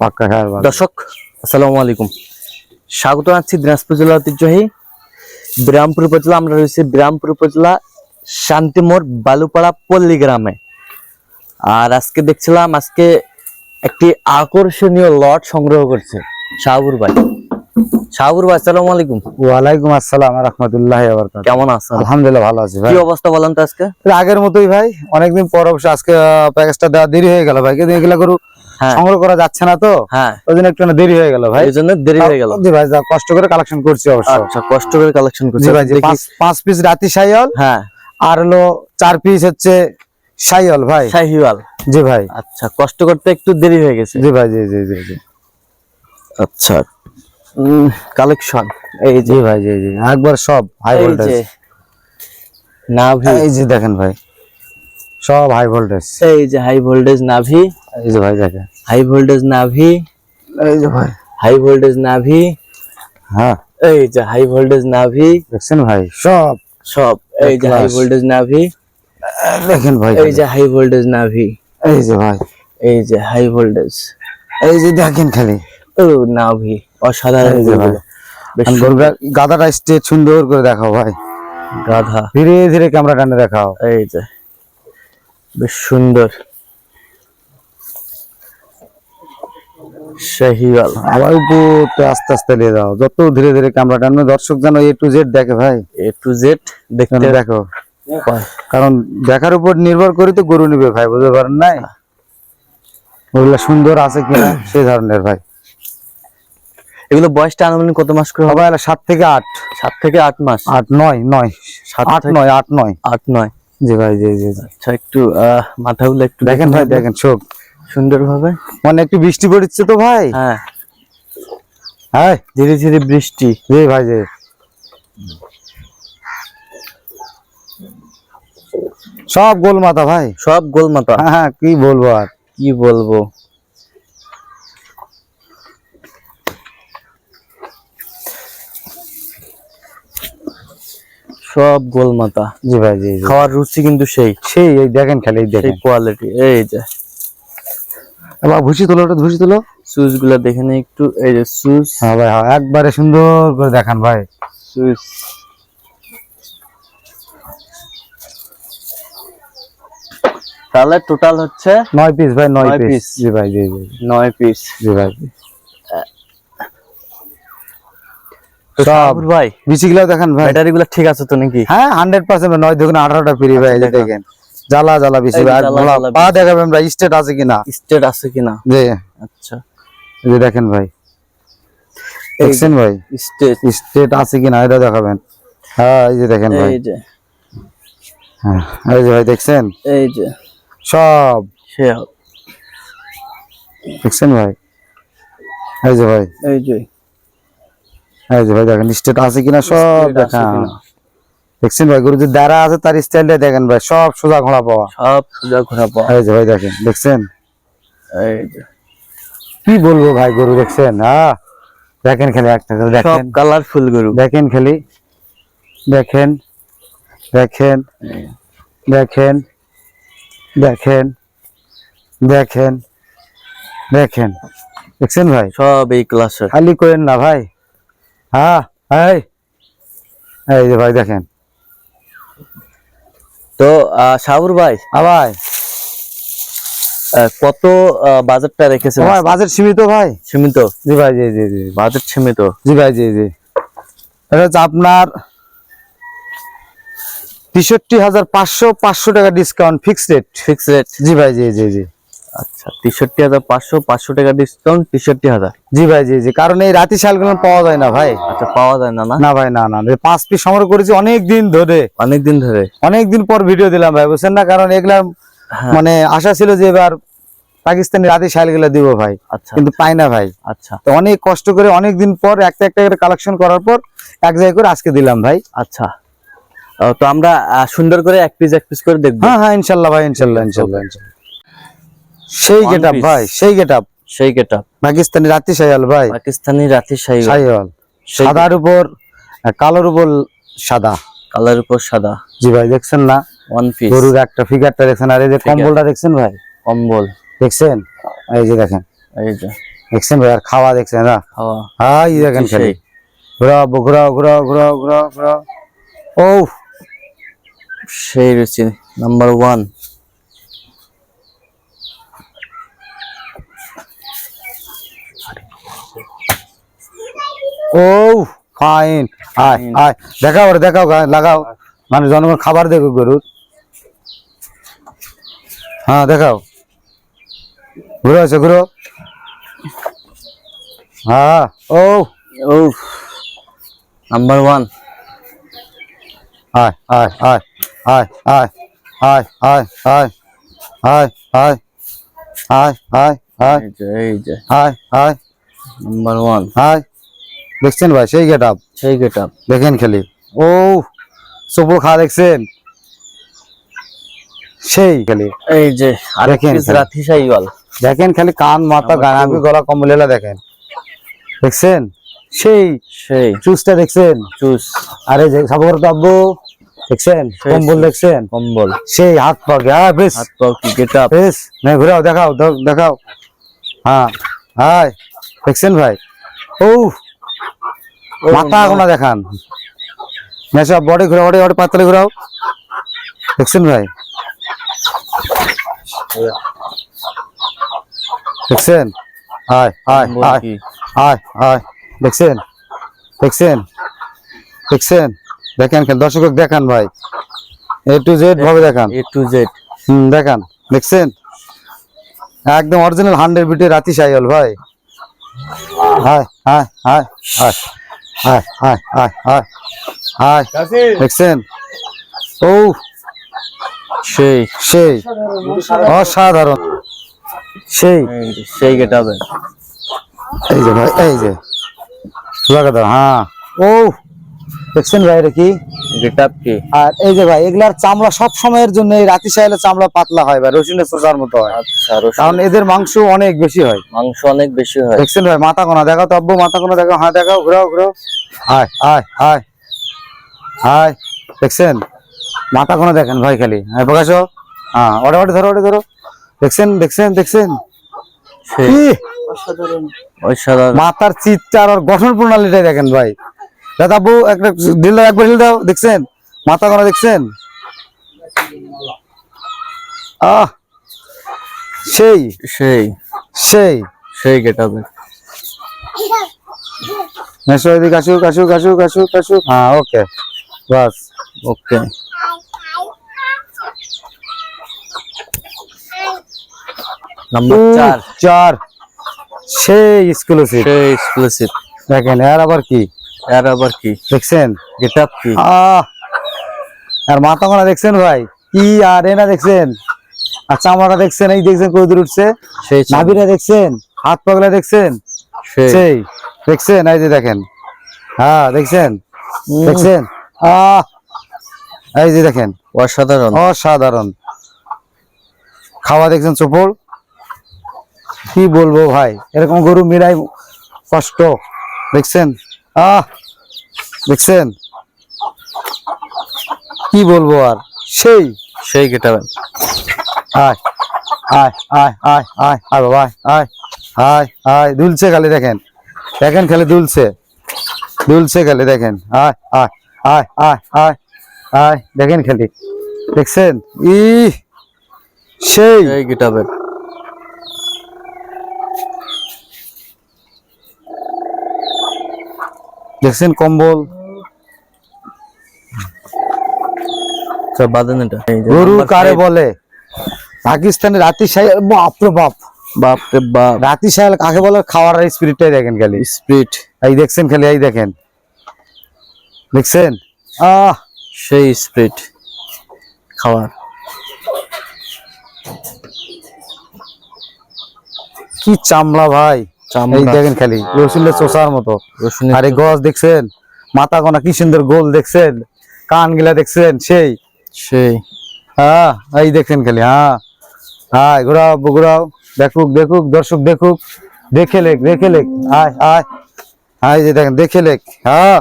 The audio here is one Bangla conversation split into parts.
পাক্কা খাওয়ার ভালো দর্শক আসসালামু আলাইকুম। স্বাগত আছি দিনাজপুর জেলা ঐতিহ্যবাহী বিরামপুর উপজেলা। আমরা রয়েছি বিরামপুর উপজেলা শান্তিমোড় বালুপাড়া পল্লী গ্রামে। আর আজকে দেখছিলাম আজকে একটি আকর্ষণীয় লট সংগ্রহ করছে শাহপুর ভাই। শাহপুর ভাই আসসালামু আলাইকুম। ওয়ালাইকুম আসসালাম রহমতুল্লাহ কেমন আছেন? আলহামদুলিল্লাহ ভালো আছি ভাই। কি অবস্থা বলেন তো আজকে? আগের মতোই ভাই অনেকদিন পর অবশ্য আজকে প্যাকেজটা দেওয়া দেরি হয়ে গেল ভাই। কিন্তু এগুলা গরু সংগ্রহ করা যাচ্ছে না তো? হ্যাঁ। ওই জন্য একটু দেরি হয়ে গেল ভাই? এই জন্য দেরি হয়ে গেল। জি ভাই কষ্ট করে কালেকশন করছি অবশ্য। আচ্ছা কষ্ট করে কালেকশন করছি। ভাই পাঁচ পিস রাতি সাইল হ্যাঁ। আর হলো চার পিস হচ্ছে সাইল ভাই। শাহিওয়াল জি ভাই। আচ্ছা কষ্ট করতে একটু দেরি হয়ে গেছে। জি ভাই জি জি জি জি। আচ্ছা। কালেকশন এই জি ভাই জি জি। একবার সব হাই ভোল্টেজ যে। নাভি এই যে দেখেন ভাই। সব হাই ভোল্টেজ এই যে হাই ভোল্টেজ নাভি। এই যে ভাই দেখেন। হাই ভোল্টেজ নাভি। এই যে ভাই। হাই ভোল্টেজ নাভি। হ্যাঁ। এই যে হাই ভোল্টেজ নাভি। দেখছেন ভাই? সব। সব। এই যে হাই ভোল্টেজ নাভি। দেখেন ভাই এই যে হাই ভোল্টেজ নাভি। এই যে ভাই। এই যে হাই ভোল্টেজ এই যে দেখেন খালি। ও নাভি। অসাধারণ এই যে ভাই। গাদাটা স্টেট সুন্দর করে দেখাও ভাই। গাধা। ধীরে ধীরে ক্যামেরা টানে দেখাও। এই যে। বেশ সুন্দর। শাহিওয়াল আবার উপর আস্তে আস্তে নিয়ে যাও। যত ধীরে ধীরে ক্যামেরা টানবে দর্শক যেন এ টু জেড দেখে ভাই। এ টু জেড দেখতে দেখো? কারণ দেখার উপর নির্ভর করে তো গরু নিবে ভাই বুঝতে পারেন নাই? ওগুলা সুন্দর আছে কিনা সেই ধরনের ভাই। এগুলো বয়সটা আনুমানিক কত মাস করে হবে? সাত থেকে আট। সাত থেকে আট মাস। আট নয় নয়। সাত আট নয় আট নয়। আট নয়। জি ভাই জি জি। আচ্ছা একটু মাথাগুলো একটু দেখেন ভাই দেখেন সব সুন্দর ভাবে মানে একটু বৃষ্টি পড়ছে তো ভাই? হ্যাঁ। হ্যাঁ ধীরে ধীরে বৃষ্টি। জি ভাই জি। সব গোল মাথা ভাই? সব গোল মাথা হ্যাঁ হ্যাঁ কি বলব আর? কি বলব? সব গোলমাতা। জি ভাই জি খাওয়ার রুচি কিন্তু সেই। সেই এই দেখেন খালি এই দেখেন। কোয়ালিটি এই যে। এবার ভুসি তোলো ওটা ভুসি তোলো। সুজগুলা দেখে নি একটু এই যে সুজ হ্যাঁ ভাই হ্যাঁ একবারে সুন্দর করে দেখান ভাই। সুজ তাহলে টোটাল হচ্ছে নয় পিস ভাই নয় নয় পিস জি ভাই জি জি। নয় পিস জি ভাই জি। তো সব ভাই বিচি দেখেন ভাই। ব্যাটারি গুলা ঠিক আছে তো নাকি? হ্যাঁ হান্ড্রেড পার্সেন্ট নয় দেখুন আঠারোটা ফ্রি ভাই দেখেন। জ্বালা জ্বালা বেশি ভাই পা আমরা স্টেট আছে কিনা? স্টেট আছে কিনা? জি। আচ্ছা। যে দেখেন ভাই। দেখছেন ভাই? স্টেট স্টেট আছে কিনা এটা দেখাবেন। হ্যাঁ এই যে দেখেন ভাই। এই যে। হ্যাঁ এই যে ভাই দেখছেন? এই যে। সব। সে দেখছেন ভাই? এই যে ভাই। এই যে। এই যে ভাই দেখেন স্টেট আছে কিনা সব দেখেন। দেখছেন ভাই দ্বারা আছে তার স্টাইলটা দেখেন ভাই সব সোজা ঘোড়া পাওয়া। সব সোজা পাওয়া। এই যে ভাই দেখেন দেখছেন? এই যে। কি বলব ভাই গরু দেখছেন? হ্যাঁ দেখেন খালি একটা সব দেখেন। কালারফুল গরু। দেখেন খালি। দেখেন দেখেন দেখেন দেখেন দেখেন দেখেন। দেখছেন ভাই? সব এই ক্লাসের খালি করেন না ভাই। হ্যাঁ এই এই যে ভাই দেখেন। তো সাবুর ভাই আবার কত আহ, বাজেটটা রেখেছেন? ভাই বাজেট সীমিত ভাই। সীমিত? জি ভাই জি জি জি। বাজেট সীমিত? জি ভাই জি জি। এটা হচ্ছে আপনার তেষট্টি হাজার পাঁচশো পাঁচশো টাকা discount fixed rate fix rate জি ভাই জি জি জি। আচ্ছা তেষট্টি হাজার পাঁচশো পাঁচশো টাকা ডিসকাউন্ট তেষট্টি হাজার। জি ভাই জি জি। কারণ এই রাতি শালগুলো পাওয়া যায় না ভাই। আচ্ছা পাওয়া যায় না না? না ভাই না না পাঁচ পিস সংগ্রহ করেছি অনেক দিন ধরে। অনেক দিন ধরে? অনেক দিন পর ভিডিও দিলাম ভাই বুঝছেন না? কারণ এগুলা হ্যাঁ। মানে আশা ছিল যে এবার পাকিস্তানি রাতি শালগুলো দিব ভাই আচ্ছা। কিন্তু পাই না ভাই। আচ্ছা। তো অনেক কষ্ট করে অনেক দিন পর একটা একটা করে কালেকশন করার পর এক জায়গায় করে আজকে দিলাম ভাই। আচ্ছা। তো আমরা সুন্দর করে এক পিস এক পিস করে দেখব। হ্যাঁ হ্যাঁ ইনশাল্লাহ ভাই ইনশাল্লাহ ইনশাল্লাহ ইনশাল্লাহ। সেই One গেট piece. ভাই সেই গেট আপ সেই গেটা পাকিস্তানি রাতি শায়াল ভাই। পাকিস্তানি রাতি সেই সাদার উপর কালোর উপর সাদা। কালার উপর সাদা। জি ভাই দেখছেন না? ওয়ান পিস গরুর একটা ফিগারটা দেখছেন? আর এই যে কম্বলটা দেখছেন ভাই? কম্বল। দেখছেন? এই যে দেখেন। এই যে। দেখছেন ভাই? আর খাওয়া দেখছেন না? খাওয়া। হাই দেখেন খালি। ঘোরাও ঘোরাও ঘোরাও ঘোরাও ঘোরাও ঘোরাও। ও সেই রয়েছে নাম্বার ওয়ান ও ফাইন আয় আয় দেখাও ওরে দেখাও লাগাও মানে জনগণ খাবার দেখো গরুর হ্যাঁ দেখাও ঘুরো আছে ঘুরো হ্যাঁ ও ও নাম্বার ওয়ান আয় আয় আয় আয় আয় আয় আয় আয় আয় আয় আয় আয় আয় আয় আয় নাম্বার ওয়ান আয় দেখছেন ভাই সেই গেট আপ সেই গেট আপ দেখেন খালি। ও সবুল খা দেখছেন? সেই খালি। এই যে দেখেন। রাথি সাইওয়াল। দেখেন খালি কান মাথা তো- গলা কমলেলা দেখেন। দেখছেন? সেই। সেই। চুজটা দেখছেন? চুস আরে যে সাবর তো আব্বু। দেখছেন? কম্বল দেখছেন? কম্বল। সেই হাত পা হ্যাঁ বেশ। হাত পাও কি গেট বেশ। না ঘুরাও দেখাও দেখাও। হ্যাঁ। হাই। দেখছেন ভাই? ও মাথা গোনা দেখান। নেশা বডি ঘুরাও বডি বডি পাতলে ঘুরাও। দেখছেন ভাই? দেখছেন? আয় আয় আয় আয় আয় দেখছেন? দেখছেন? দেখছেন? দেখেন খেল দর্শক দেখান ভাই। এ টু জেড ভাবে দেখান। এ টু জেড হুম দেখান। দেখছেন? একদম অরিজিনাল হান্ড্রেড বিটের রাতি সাইল ভাই। হায় হায় হায় হায়। হায় হায় হায় হায় হায় দেখছেন? ও সেই সেই। অসাধারণ। সেই। সেই গেটা এই যে ভাই এই যে। লাগা হ্যাঁ। ও দেখছেন ভাই এটা কি? আর এই যে ভাই এগুলার চামড়া সব সময়ের জন্য এই রাতি সাইলের চামড়া পাতলা হয় ভাই রসুনের চোষার মতো হয়। আচ্ছা কারণ এদের মাংস অনেক বেশি হয়। মাংস অনেক বেশি হয়। দেখছেন ভাই মাথা কোনা দেখাও তো আব্বু মাথা কোনা দেখাও হ্যাঁ দেখাও ঘুরাও ঘুরাও। আয় আয় আয় আয় দেখছেন? মাথা কোনা দেখেন ভাই খালি। হ্যাঁ প্রকাশ হ্যাঁ ওটা ওটা ধরো ওটা ধরো। দেখছেন দেখছেন দেখছেন? মাথার চিৎকার আর গঠন প্রণালীটাই দেখেন ভাই। দাদা আব্বু একটা ঢিল একবার ঢিল দাও দেখছেন? মাথা কোনা দেখছেন? আহ সেই সেই সেই। সেই গেট আপে এদিকে আসুক আসুক আসুক আসুক আসুক। হ্যাঁ ওকে। বাস। ওকে। নাম্বার চার। চার। সেই এক্সক্লুসিভ সেই এক্সক্লুসিভ দেখেন আর আবার কি? আর আবার কি? দেখছেন? গেট আপ কি? আহ! আর মাথা কোনা দেখছেন ভাই? কি আর এনা দেখছেন? আর চামড়াটা দেখছেন? এই দেখছেন কই দূর উঠছে? সেই নাভিটা দেখছেন? হাত পাগলা দেখছেন? সেই। দেখছেন? এই যে দেখেন। হ্যাঁ দেখছেন? দেখছেন? আহ! এই যে দেখেন। অসাধারণ। অসাধারণ। খাওয়া দেখছেন চোপড়? কি বলব ভাই? এরকম গরু মিলাই কষ্ট। দেখছেন? আহ! দেখছেন কি বলব আর সেই সেই আপে আয় আয় আয় আয় আয় আয় বাবা আয়, আয় আয় দুলছে খালি দেখেন দেখেন খালি দুলছে দুলছে খালি দেখেন আয় আয় আয় আয় আয় আয় দেখেন খালি দেখছেন ই সেই সেই গেট আপে দেখছেন কম্বল বাদেন এটা। এই যে গরু কারে বলে? পাকিস্তানের রাতি সাহেল বাপ রে বাপ। বাপ রে বাপ। রাতি সাহেল কাকে বলে? খাওয়ার স্পিরিটটাই দেখেন খালি। স্পিড এই দেখছেন খালি এই দেখেন। দেখছেন? আহ! সেই স্পিড খাওয়ার। কি চামড়া ভাই। এই দেখেন খালি রসুনের চোষার মতো। আরে গছ দেখছেন? মাথা কোনা কি সুন্দর গোল দেখছেন? কান গিলা দেখছেন? সেই। সেই। হ্যাঁ এই দেখেন খালি হ্যাঁ। হ্যাঁ ঘুরাও ঘুরাও, দেখুক দেখুক, দর্শক দেখুক, দেখে লেখ দেখে লেখ, আয় আয়। আয় যে দেখেন, দেখে লেখ হ্যাঁ।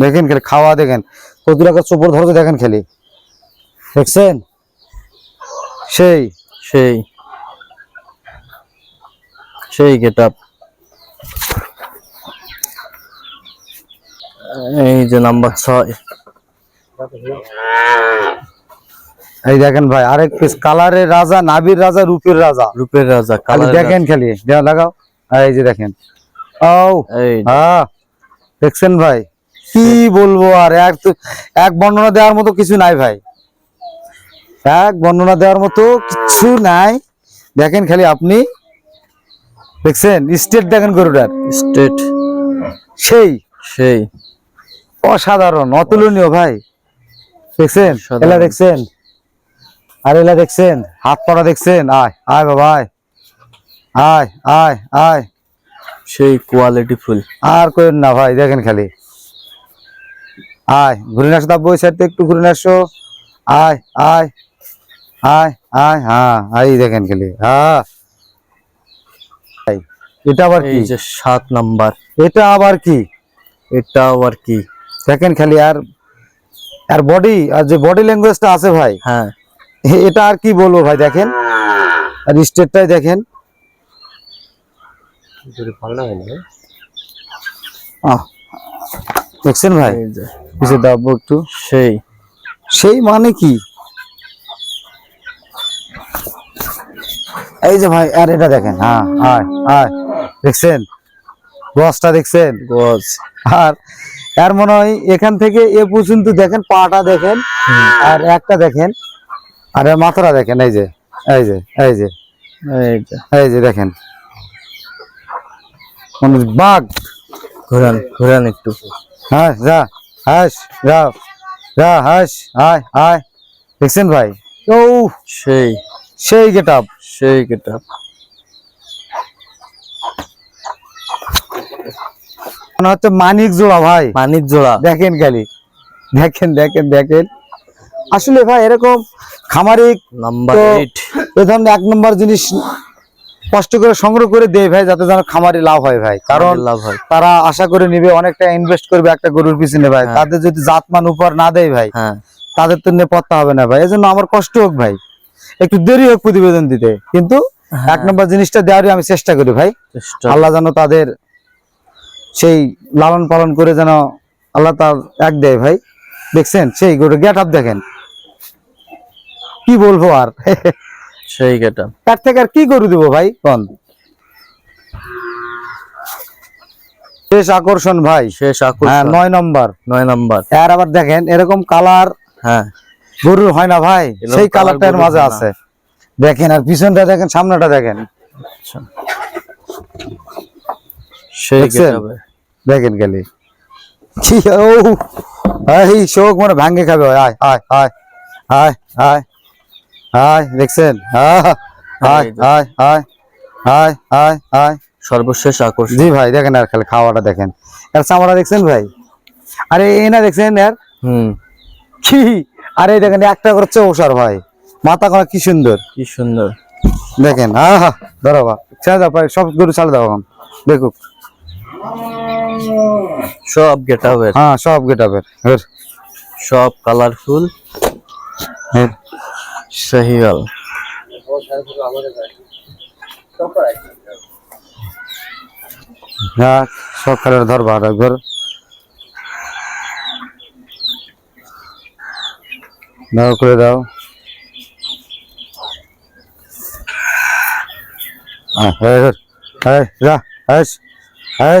দেখেন খালি, খাওয়া দেখেন কত টাকা চোপড় ধরতে দেখেন খালি। দেখছেন? সেই সেই। সেই গেট এই যে নাম্বার ছয়। এই দেখেন ভাই আরেক পিস কালারের রাজা নাবির রাজা রূপের রাজা। রূপের রাজা দেখেন খালি লাগাও। এই যে দেখেন। ও হ্যাঁ দেখছেন ভাই? কি বলব আর এক এক বর্ণনা দেওয়ার মতো কিছু নাই ভাই। এক বর্ণনা দেওয়ার মতো কিছু নাই। দেখেন খালি আপনি। দেখছেন? স্টেট দেখেন গরুটার। স্টেট। সেই। সেই। অসাধারণ অতুলনীয় ভাই। দেখছেন? এলা দেখছেন? আর এলা দেখছেন? হাত পড়া দেখছেন? আয় আয় বাবা আয়। আয় আয় আয়। সেই কোয়ালিটি ফুল। আর করেন না ভাই দেখেন খালি। আয় ঘুরে আসো তার বই সাইডে একটু ঘুরে আসো। আয় আয় আয় আয় হ্যাঁ আই দেখেন খালি হ্যাঁ। এটা আবার কি? সাত নাম্বার। এটা আবার কি? এটা আবার কি? দেখেন খালি আর আর বডি আর যে বডি ল্যাঙ্গুয়েজটা আছে ভাই হ্যাঁ। এটা আর কি বলব ভাই দেখেন? আর স্টেটটাই দেখেন। আহ, দেখছেন ভাই? এই যে। পিছে দাও একটু সেই। সেই মানে কি? এই যে ভাই আর এটা দেখেন হ্যাঁ হ্যাঁ আয়। দেখছেন? গছটা দেখছেন? গজ। আর এর মনে হয় এখান থেকে এ পর্যন্ত দেখেন পাটা দেখেন আর একটা দেখেন আর মাথাটা দেখেন এই যে এই যে এই যে এই যে। দেখেন। বাঘ। ঘুরান ঘুরান একটু। হ্যাঁ যা হাস যাও যা হাস আয় আয়। দেখছেন ভাই? ও সেই। সেই গেট আপ। সেই গেট আপ। মনে হচ্ছে মানিক জোড়া ভাই। পানির জোড়া। দেখেন খালি। দেখেন দেখেন দেখেন। আসলে ভাই এরকম খামারি নাম্বার এ ধরনের এক নম্বর জিনিস কষ্ট করে সংগ্রহ করে দেয় ভাই যাতে যেন খামারি লাভ হয় ভাই। কারণ লাভ হয়। তারা আশা করে নিবে অনেকটা ইনভেস্ট করবে একটা গরুর পিছনে ভাই। হ্যাঁ। তাদের যদি জাতমান উপর না দেয় ভাই হ্যাঁ। তাদের তো নেপত্তা হবে না ভাই। এজন্য আমার কষ্ট হোক ভাই একটু দেরি হোক প্রতিবেদন দিতে। কিন্তু এক নম্বর জিনিসটা দেওয়ারই আমি চেষ্টা করি ভাই। আল্লাহ যেন তাদের সেই লালন পালন করে যেন আল্লাহ তার এক দেয় ভাই। দেখছেন? সেই গরু গেট আপ দেখেন। কি বলব আর? সেই গেট আপ তার থেকে আর কি গরু দেবো ভাই? কোন? শেষ আকর্ষণ ভাই শেষ হ্যাঁ আকর্ষণ নয় নম্বর। নয় নম্বর। আর আবার দেখেন এরকম কালার হ্যাঁ। গরুর হয় না ভাই। সেই কালারটার মাঝে আছে। দেখেন আর পিছনটা দেখেন সামনেটা দেখেন। আচ্ছা। সেই গেট আপে দেখেন গেলে এই শোক মানে ভাঙ্গে খাবে আয় আয় আয় আয় আয় আয় দেখছেন আয় আয় আয় আয় আয় আয় সর্বশেষ আকর্ষণ জি ভাই দেখেন আর খালি খাওয়াটা দেখেন আর চামড়া দেখছেন ভাই আরে এই না দেখছেন আর হুম কি আরে দেখেন একটা করছে ওষার ভাই মাথা করা কি সুন্দর কি সুন্দর দেখেন আহা ধরো বা ছেড়ে দাও ভাই সব গরু ছাড়ে দাও এখন দেখুক সব গেটাবের হ্যাঁ সব গেটাবের এর সব কালারফুল এর সহিয়াল হ্যাঁ সব কালার ধরবা একবার দাও করে দাও হ্যাঁ হ্যাঁ হ্যাঁ যা হ্যাঁ হ্যাঁ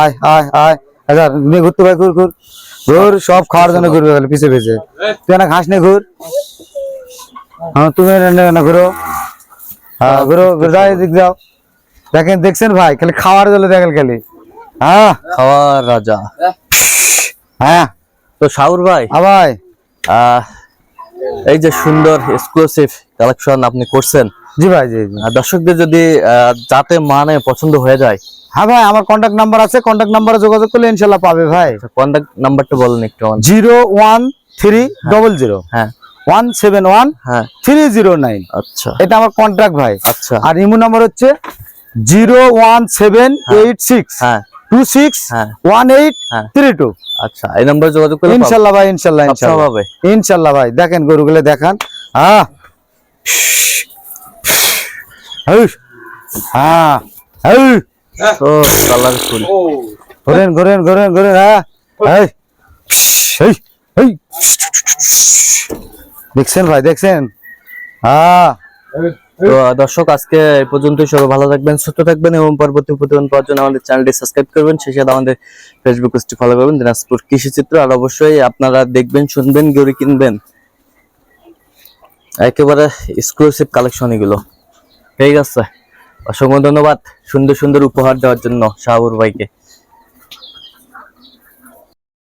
আয় আয় আয়। আচ্ছা নিয়ে ঘুরতে ভাই ঘুর ঘুর। ঘুর সব খাওয়ার জন্য ঘুরবে খালি পিছে পিছে। তুই না ঘাস ঘুর। হ্যাঁ তুমি না ঘুরো। হ্যাঁ ঘুরো ঘুরে যাও এদিক যাও। দেখেন দেখছেন ভাই খালি খাওয়ার জন্য দেখেন খালি। হ্যাঁ। খাওয়ার রাজা। হ্যাঁ। তো শাহুর ভাই আবাই আহ, এই যে সুন্দর এক্সক্লুসিভ কালেকশন আপনি করছেন। জি ভাই জি দর্শকদের যদি যাতে মানে পছন্দ হয়ে যায় হ্যাঁ ভাই আমার কন্ট্যাক্ট নাম্বার আছে কন্ট্যাক্ট নাম্বারে যোগাযোগ করলে ইনশাল্লাহ পাবে ভাই। কন্ট্যাক্ট নাম্বারটা বলেন একটু। Zero one three double zero. হ্যাঁ। ওয়ান সেভেন ওয়ান হ্যাঁ। Three zero nine. আচ্ছা। এটা আমার কন্ট্রাক্ট ভাই। আচ্ছা। আর ইমো নাম্বার হচ্ছে zero one seven eight six. হ্যাঁ। টু সিক্স হ্যাঁ। ওয়ান এইট হ্যাঁ। Three two. আচ্ছা এই নাম্বারে যোগাযোগ করলে ইনশাল্লাহ ভাই ইনশাল্লাহ ইনশাল্লাহ। পাবে ইনশাল্লাহ ভাই দেখেন গরুগুলো দেখান। হ্যাঁ। হ্যাঁ। হ্যাঁ ও কালারফুল ঘোরেন ঘোরেন ঘোরেন ঘোরেন হ্যাঁ। এই, এই, এই। দেখছেন ভাই দেখছেন? হ্যাঁ। তো দর্শক আজকে এই পর্যন্ত সবাই ভালো থাকবেন সুস্থ থাকবেন এবং পরবর্তী প্রতিবেদন পাওয়ার জন্য আমাদের চ্যানেলটি সাবস্ক্রাইব করবেন। সেই সাথে আমাদের ফেসবুক পেজটি ফলো করবেন দিনাজপুর কৃষি চিত্র। আর অবশ্যই আপনারা দেখবেন শুনবেন গরু কিনবেন। একেবারে এক্সক্লুসিভ কালেকশন এগুলো। ঠিক আছে। অসংখ্য ধন্যবাদ সুন্দর সুন্দর উপহার দেওয়ার জন্য শাহবুর ভাইকে।